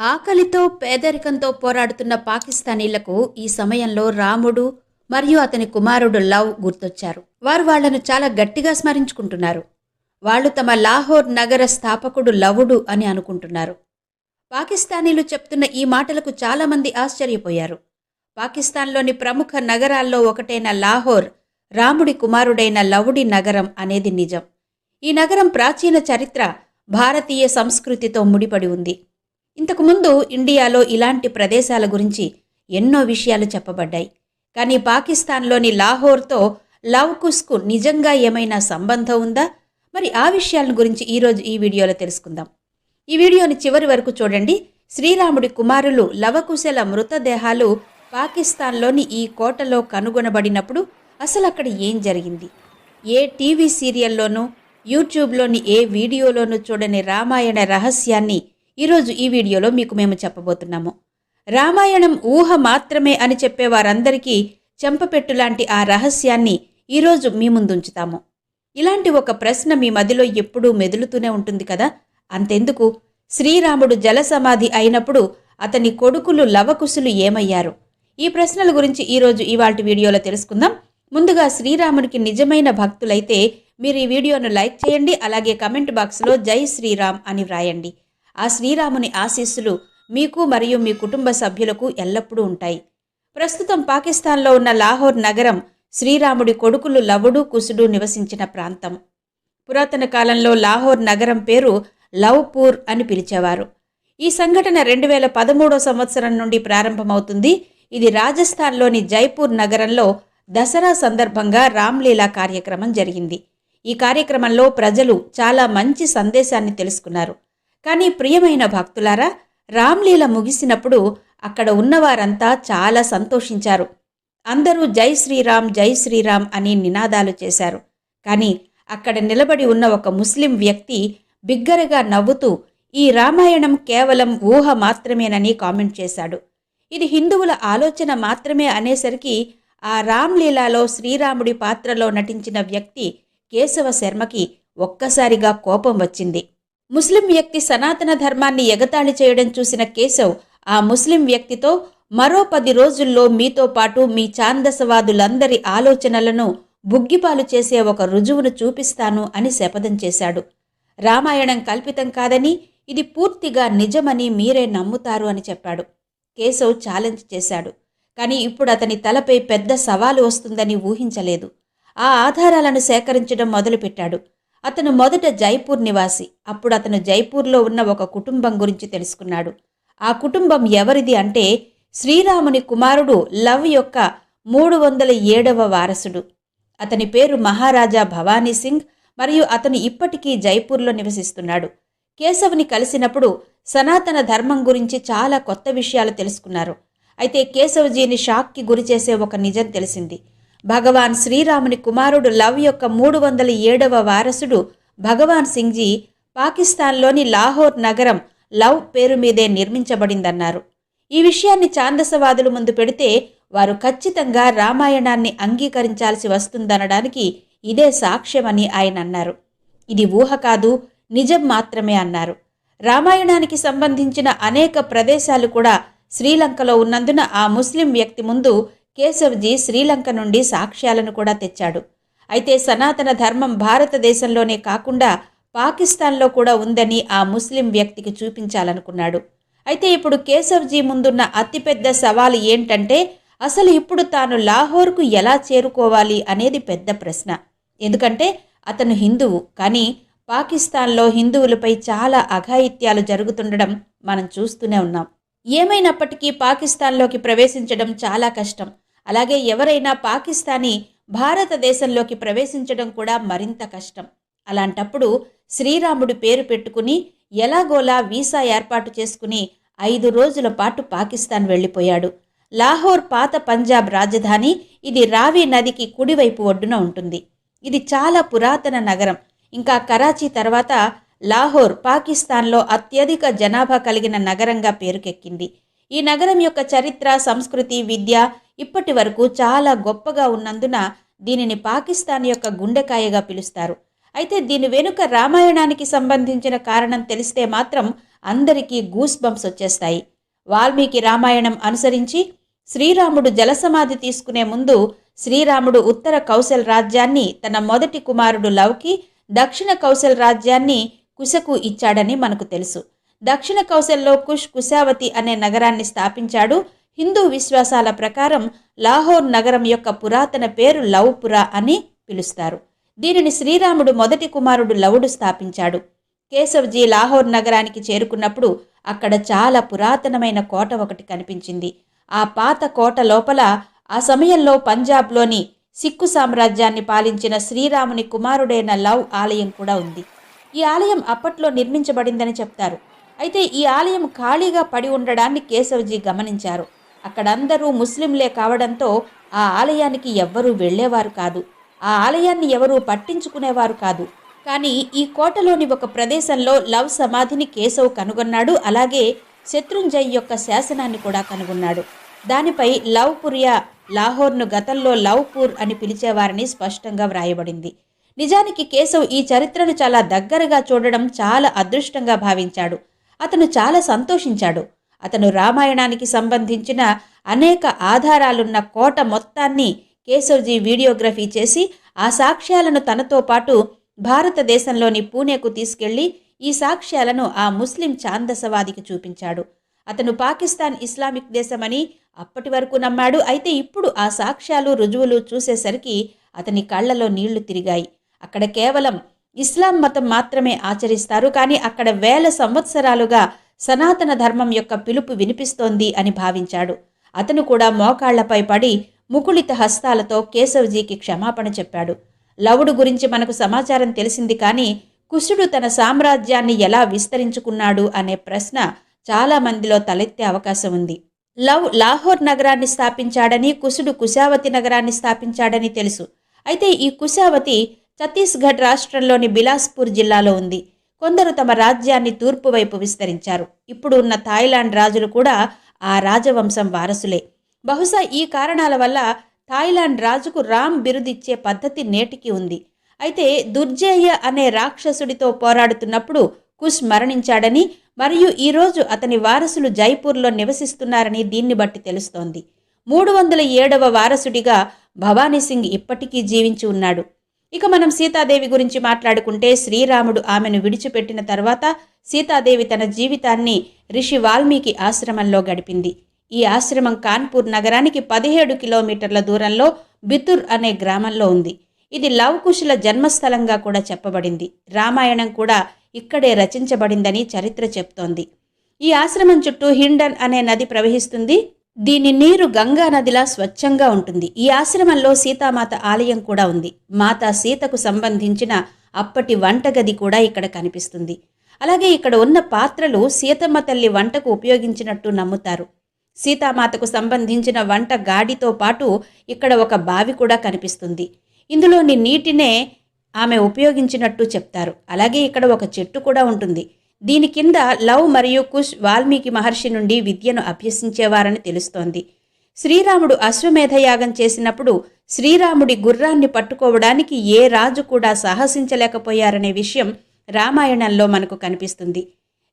ఆకలితో పేదరికంతో పోరాడుతున్న పాకిస్తానీలకు ఈ సమయంలో రాముడు మరియు అతని కుమారుడు లవ్ గుర్తొచ్చారు. వారు వాళ్ళను చాలా గట్టిగా స్మరించుకుంటున్నారు. వాళ్ళు తమ లాహోర్ నగర స్థాపకుడు లవుడు అని అనుకుంటున్నారు. పాకిస్తానీలు చెప్తున్న ఈ మాటలకు చాలామంది ఆశ్చర్యపోయారు. పాకిస్తాన్లోని ప్రముఖ నగరాల్లో ఒకటైన లాహోర్ రాముడి కుమారుడైన లవుడి నగరం అనేది నిజం. ఈ నగరం ప్రాచీన చరిత్ర భారతీయ సంస్కృతితో ముడిపడి ఉంది. ఇంతకుముందు ఇండియాలో ఇలాంటి ప్రదేశాల గురించి ఎన్నో విషయాలు చెప్పబడ్డాయి. కానీ పాకిస్తాన్లోని లాహోర్తో లవ్ కుస్కు నిజంగా ఏమైనా సంబంధం ఉందా? మరి ఆ విషయాల గురించి ఈరోజు ఈ వీడియోలో తెలుసుకుందాం. ఈ వీడియోని చివరి వరకు చూడండి. శ్రీరాముడి కుమారులు లవకుశల మృతదేహాలు పాకిస్తాన్లోని ఈ కోటలో కనుగొనబడినప్పుడు అసలు అక్కడ ఏం జరిగింది? ఏ టీవీ సీరియల్లోనూ యూట్యూబ్లోని ఏ వీడియోలోనూ చూడని రామాయణ రహస్యాన్ని ఈరోజు ఈ వీడియోలో మీకు మేము చెప్పబోతున్నాము. రామాయణం ఊహ మాత్రమే అని చెప్పే వారందరికీ చెంపపెట్టు లాంటి ఆ రహస్యాన్ని ఈరోజు మీ ముందుంచుతాము. ఇలాంటి ఒక ప్రశ్న మీ మదిలో ఎప్పుడూ మెదులుతూనే ఉంటుంది కదా? అంతెందుకు? శ్రీరాముడు జలసమాధి అయినప్పుడు అతని కొడుకులు లవకుశులు ఏమయ్యారు? ఈ ప్రశ్నల గురించి ఈరోజు ఇవాటి వీడియోలో తెలుసుకుందాం. ముందుగా శ్రీరామునికి నిజమైన భక్తులైతే మీరు ఈ వీడియోను లైక్ చేయండి అలాగే కమెంట్ బాక్స్లో జై శ్రీరామ్ అని వ్రాయండి. ఆ శ్రీరాముని ఆశీస్సులు మీకు మరియు మీ కుటుంబ సభ్యులకు ఎల్లప్పుడూ ఉంటాయి. ప్రస్తుతం పాకిస్తాన్లో ఉన్న లాహోర్ నగరం శ్రీరాముడి కొడుకులు లవుడు కుసుడు నివసించిన ప్రాంతం. పురాతన కాలంలో లాహోర్ నగరం పేరు లవ్పూర్ అని పిలిచేవారు. ఈ సంఘటన రెండు వేల పదమూడో సంవత్సరం నుండి ప్రారంభమవుతుంది. ఇది రాజస్థాన్లోని జైపూర్ నగరంలో దసరా సందర్భంగా రామ్లీలా కార్యక్రమం జరిగింది. ఈ కార్యక్రమంలో ప్రజలు చాలా మంచి సందేశాన్ని తెలుసుకున్నారు. కానీ ప్రియమైన భక్తులారా రామ్లీల ముగిసినప్పుడు అక్కడ ఉన్నవారంతా చాలా సంతోషించారు. అందరూ జై శ్రీరామ్ జై శ్రీరామ్ అని నినాదాలు చేశారు. కానీ అక్కడ నిలబడి ఉన్న ఒక ముస్లిం వ్యక్తి బిగ్గరగా నవ్వుతూ ఈ రామాయణం కేవలం ఊహ మాత్రమేనని కామెంట్ చేశాడు. ఇది హిందువుల ఆలోచన మాత్రమే అనేసరికి ఆ రామ్లీలాలో శ్రీరాముడి పాత్రలో నటించిన వ్యక్తి కేశవ శర్మకి ఒక్కసారిగా కోపం వచ్చింది. ముస్లిం వ్యక్తి సనాతన ధర్మాన్ని ఎగతాళి చేయడం చూసిన కేశవ్ ఆ ముస్లిం వ్యక్తితో మరో పది రోజుల్లో మీతో పాటు మీ ఛాందసవాదులందరి ఆలోచనలను బుగ్గిపాలు చేసే ఒక రుజువును చూపిస్తాను అని శపథం చేశాడు. రామాయణం కల్పితం కాదని ఇది పూర్తిగా నిజమని మీరే నమ్ముతారు అని చెప్పాడు. కేశవ్ ఛాలెంజ్ చేశాడు. కానీ ఇప్పుడు అతని తలపై పెద్ద సవాలు వస్తుందని ఊహించలేదు. ఆ ఆధారాలను సేకరించడం మొదలుపెట్టాడు. అతను మొదట జైపూర్ నివాసి. అప్పుడు అతను జైపూర్లో ఉన్న ఒక కుటుంబం గురించి తెలుసుకున్నాడు. ఆ కుటుంబం ఎవరిది అంటే శ్రీరాముని కుమారుడు లవ్ యొక్క మూడు వందల ఏడవ వారసుడు. అతని పేరు మహారాజా భవానీ సింగ్ మరియు అతను ఇప్పటికీ జైపూర్లో నివసిస్తున్నాడు. కేశవుని కలిసినప్పుడు సనాతన ధర్మం గురించి చాలా కొత్త విషయాలు తెలుసుకున్నారు. అయితే కేశవజీని షాక్కి గురిచేసే ఒక నిజం తెలిసింది. భగవాన్ శ్రీరాముని కుమారుడు లవ్ యొక్క మూడు వందల ఏడవ వారసుడు భగవాన్ సింగ్జీ పాకిస్తాన్లోని లాహోర్ నగరం లవ్ పేరు మీదే నిర్మించబడిందన్నారు. ఈ విషయాన్ని ఛాందసవాదుల ముందు పెడితే వారు ఖచ్చితంగా రామాయణాన్ని అంగీకరించాల్సి వస్తుందనడానికి ఇదే సాక్ష్యమని ఆయన అన్నారు. ఇది ఊహ కాదు నిజం మాత్రమే అన్నారు. రామాయణానికి సంబంధించిన అనేక ప్రదేశాలు కూడా శ్రీలంకలో ఉన్నందున ఆ ముస్లిం వ్యక్తి ముందు కేశవ్జీ శ్రీలంక నుండి సాక్ష్యాలను కూడా తెచ్చాడు. అయితే సనాతన ధర్మం భారతదేశంలోనే కాకుండా పాకిస్తాన్లో కూడా ఉందని ఆ ముస్లిం వ్యక్తికి చూపించాలనుకున్నాడు. అయితే ఇప్పుడు కేశవ్జీ ముందున్న అతిపెద్ద సవాలు ఏంటంటే అసలు ఇప్పుడు తాను లాహోర్కు ఎలా చేరుకోవాలి అనేది పెద్ద ప్రశ్న. ఎందుకంటే అతను హిందువు. కానీ పాకిస్తాన్లో హిందువులపై చాలా అఘాయిత్యాలు జరుగుతుండడం మనం చూస్తూనే ఉన్నాం. ఏమైనప్పటికీ పాకిస్తాన్లోకి ప్రవేశించడం చాలా కష్టం. అలాగే ఎవరైనా పాకిస్తానీ భారతదేశంలోకి ప్రవేశించడం కూడా మరింత కష్టం. అలాంటప్పుడు శ్రీరాముడి పేరు పెట్టుకుని ఎలాగోలా వీసా ఏర్పాటు చేసుకుని ఐదు రోజుల పాటు పాకిస్తాన్ వెళ్ళిపోయాడు. లాహోర్ పాత పంజాబ్ రాజధాని ఇది రావి నదికి కుడివైపు ఒడ్డున ఉంటుంది. ఇది చాలా పురాతన నగరం. ఇంకా కరాచీ తర్వాత లాహోర్ పాకిస్తాన్లో అత్యధిక జనాభా కలిగిన నగరంగా పేరుకెక్కింది. ఈ నగరం యొక్క చరిత్ర సంస్కృతి విద్య ఇప్పటి వరకు చాలా గొప్పగా ఉన్నందున దీనిని పాకిస్తాన్ యొక్క గుండెకాయగా పిలుస్తారు. అయితే దీని వెనుక రామాయణానికి సంబంధించిన కారణం తెలిస్తే మాత్రం అందరికీ గూస్ బంప్స్ వచ్చేస్తాయి. వాల్మీకి రామాయణం అనుసరించి శ్రీరాముడు జలసమాధి తీసుకునే ముందు శ్రీరాముడు ఉత్తర కౌశల్ రాజ్యాన్ని తన మొదటి కుమారుడు లవ్కి దక్షిణ కౌశల్ రాజ్యాన్ని కుశకు ఇచ్చాడని మనకు తెలుసు. దక్షిణ కౌశల్లో కుష్ కుశావతి అనే నగరాన్ని స్థాపించాడు హిందూ విశ్వాసాల ప్రకారం లాహోర్ నగరం యొక్క పురాతన పేరు లవ్పురా అని పిలుస్తారు. దీనిని శ్రీరాముడు మొదటి కుమారుడు లవుడు స్థాపించాడు. కేశవ్జీ లాహోర్ నగరానికి చేరుకున్నప్పుడు అక్కడ చాలా పురాతనమైన కోట ఒకటి కనిపించింది. ఆ పాత కోట లోపల ఆ సమయంలో పంజాబ్లోని సిక్కు సామ్రాజ్యాన్ని పాలించిన శ్రీరాముని కుమారుడైన లవ్ ఆలయం కూడా ఉంది. ఈ ఆలయం అప్పట్లో నిర్మించబడిందని చెప్తారు. అయితే ఈ ఆలయం ఖాళీగా పడి ఉండడాన్ని కేశవ్జీ గమనించారు. అక్కడందరూ ముస్లింలే కావడంతో ఆ ఆలయానికి ఎవ్వరూ వెళ్ళేవారు కాదు. ఆ ఆలయాన్ని ఎవరూ పట్టించుకునేవారు కాదు. కానీ ఈ కోటలోని ఒక ప్రదేశంలో లవ్ సమాధిని కేశవ్ కనుగొన్నాడు. అలాగే శత్రుంజయ్ యొక్క శాసనాన్ని కూడా కనుగొన్నాడు. దానిపై లవ్ పురియా లాహోర్ను గతంలో లవ్పూర్ అని పిలిచేవారని స్పష్టంగా వ్రాయబడింది. నిజానికి కేశవ్ ఈ చరిత్రను చాలా దగ్గరగా చూడడం చాలా అదృష్టంగా భావించాడు. అతను చాలా సంతోషించాడు. అతను రామాయణానికి సంబంధించిన అనేక ఆధారాలున్న కోట మొత్తాన్ని కేశవ్జీ వీడియోగ్రఫీ చేసి ఆ సాక్ష్యాలను తనతో పాటు భారతదేశంలోని పూణేకు తీసుకెళ్ళి ఈ సాక్ష్యాలను ఆ ముస్లిం ఛాందసవాదికి చూపించాడు. అతను పాకిస్తాన్ ఇస్లామిక్ దేశమని అప్పటి వరకు నమ్మాడు. అయితే ఇప్పుడు ఆ సాక్ష్యాలు రుజువులు చూసేసరికి అతని కళ్ళలో నీళ్ళు తిరిగాయి. అక్కడ కేవలం ఇస్లాం మతం మాత్రమే ఆచరిస్తారు. కానీ అక్కడ వేల సంవత్సరాలుగా సనాతన ధర్మం యొక్క పిలుపు వినిపిస్తోంది అని భావించాడు. అతను కూడా మోకాళ్ళపై పడి ముకుళిత హస్తాలతో కేశవ్జీకి క్షమాపణ చెప్పాడు. లవుడు గురించి మనకు సమాచారం తెలిసింది కానీ కుశుడు తన సామ్రాజ్యాన్ని ఎలా విస్తరించుకున్నాడు అనే ప్రశ్న చాలా మందిలో తలెత్తే అవకాశం ఉంది. లవ్ లాహోర్ నగరాన్ని స్థాపించాడని కుశుడు కుశావతి నగరాన్ని స్థాపించాడని తెలుసు. అయితే ఈ కుశావతి ఛత్తీస్గఢ్ రాష్ట్రంలోని బిలాస్పూర్ జిల్లాలో ఉంది. కొందరు తమ రాజ్యాన్ని తూర్పు వైపు విస్తరించారు. ఇప్పుడు ఉన్న థాయిలాండ్ రాజులు కూడా ఆ రాజవంశం వారసులే. బహుశా ఈ కారణాల వల్ల థాయిలాండ్ రాజుకు రామ్ బిరుదిచ్చే పద్ధతి నేటికి ఉంది. అయితే దుర్జేయ అనే రాక్షసుడితో పోరాడుతున్నప్పుడు కుష్ మరణించాడని మరియు ఈరోజు అతని వారసులు జైపూర్లో నివసిస్తున్నారని దీన్ని బట్టి తెలుస్తోంది. మూడు వందల ఏడవ వారసుడిగా భవానీ సింగ్ ఇప్పటికీ జీవించి ఉన్నాడు. ఇక మనం సీతాదేవి గురించి మాట్లాడుకుంటే శ్రీరాముడు ఆమెను విడిచిపెట్టిన తర్వాత సీతాదేవి తన జీవితాన్ని రిషి వాల్మీకి ఆశ్రమంలో గడిపింది. ఈ ఆశ్రమం కాన్పూర్ నగరానికి పదిహేడు కిలోమీటర్ల దూరంలో బితుర్ అనే గ్రామంలో ఉంది. ఇది లవకుశుల జన్మస్థలంగా కూడా చెప్పబడింది. రామాయణం కూడా ఇక్కడే రచించబడిందని చరిత్ర చెప్తోంది. ఈ ఆశ్రమం చుట్టూ హిండన్ అనే నది ప్రవహిస్తుంది. దీని నీరు గంగా నదిలా స్వచ్ఛంగా ఉంటుంది. ఈ ఆశ్రమంలో సీతామాత ఆలయం కూడా ఉంది. మాతా సీతకు సంబంధించిన అప్పటి వంటగది కూడా ఇక్కడ కనిపిస్తుంది. అలాగే ఇక్కడ ఉన్న పాత్రలు సీతమ్మ తల్లి వంటకు ఉపయోగించినట్టు నమ్ముతారు. సీతామాతకు సంబంధించిన వంట గాడితో పాటు ఇక్కడ ఒక బావి కూడా కనిపిస్తుంది. ఇందులోని నీటినే ఆమె ఉపయోగించినట్టు చెప్తారు. అలాగే ఇక్కడ ఒక చెట్టు కూడా ఉంటుంది. దీని కింద లవ్ మరియు కుష్ వాల్మీకి మహర్షి నుండి విద్యను అభ్యసించేవారని తెలుస్తోంది. శ్రీరాముడు అశ్వమేధయాగం చేసినప్పుడు శ్రీరాముడి గుర్రాన్ని పట్టుకోవడానికి ఏ రాజు కూడా సాహసించలేకపోయారనే విషయం రామాయణంలో మనకు కనిపిస్తుంది.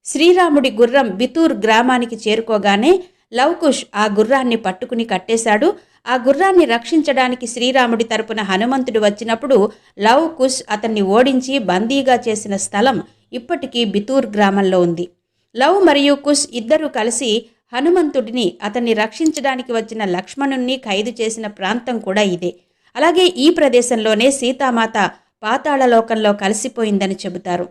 శ్రీరాముడి గుర్రం బితూర్ గ్రామానికి చేరుకోగానే లవకుష్ ఆ గుర్రాన్ని పట్టుకుని కట్టేశాడు. ఆ గుర్రాన్ని రక్షించడానికి శ్రీరాముడి తరపున హనుమంతుడు వచ్చినప్పుడు లవ్ కుష్ అతన్ని ఓడించి బందీగా చేసిన స్థలం ఇప్పటికీ బితూర్ గ్రామంలో ఉంది. లవ్ మరియు కుష్ ఇద్దరూ కలిసి హనుమంతుడిని అతన్ని రక్షించడానికి వచ్చిన లక్ష్మణుణ్ణి ఖైదు చేసిన ప్రాంతం కూడా ఇదే. అలాగే ఈ ప్రదేశంలోనే సీతామాత పాతాళలోకంలో కలిసిపోయిందని చెబుతారు.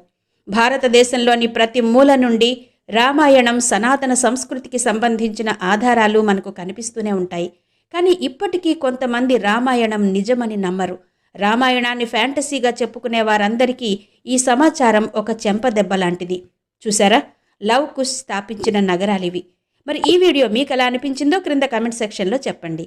భారతదేశంలోని ప్రతి మూల నుండి రామాయణం సనాతన సంస్కృతికి సంబంధించిన ఆధారాలు మనకు కనిపిస్తూనే ఉంటాయి. కానీ ఇప్పటికీ కొంతమంది రామాయణం నిజమని నమ్మరు. రామాయణాన్ని ఫ్యాంటసీగా చెప్పుకునే వారందరికీ ఈ సమాచారం ఒక చెంపదెబ్బ లాంటిది చూసారా లవ్ కుష్ స్థాపించిన నగరాలివి. మరి ఈ వీడియో మీకు ఎలా అనిపించిందో క్రింద కమెంట్ సెక్షన్లో చెప్పండి.